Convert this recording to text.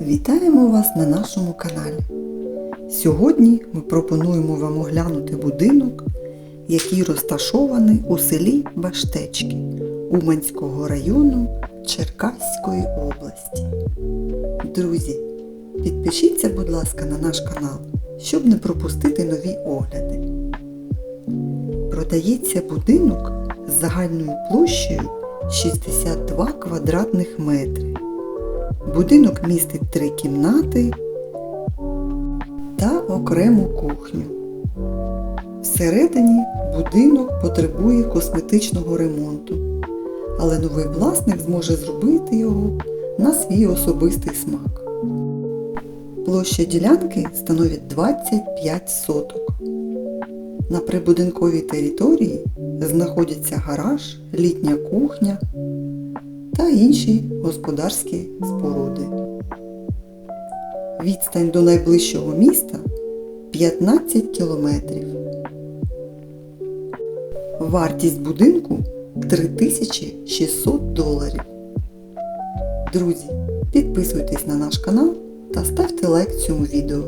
Вітаємо вас на нашому каналі. Сьогодні ми пропонуємо вам оглянути будинок, який розташований у селі Баштечки Уманського району Черкаської області. Друзі, підпишіться, будь ласка, на наш канал, щоб не пропустити нові огляди. Продається будинок з загальною площею 62 квадратних метри. Будинок містить три кімнати та окрему кухню. Всередині будинок потребує косметичного ремонту, але новий власник зможе зробити його на свій особистий смак. Площа ділянки становить 25 соток. На прибудинковій території знаходяться гараж, літня кухня та інші господарські споруди. Відстань до найближчого міста 15 кілометрів. Вартість будинку 3600 доларів. Друзі, підписуйтесь на наш канал та ставте лайк цьому відео.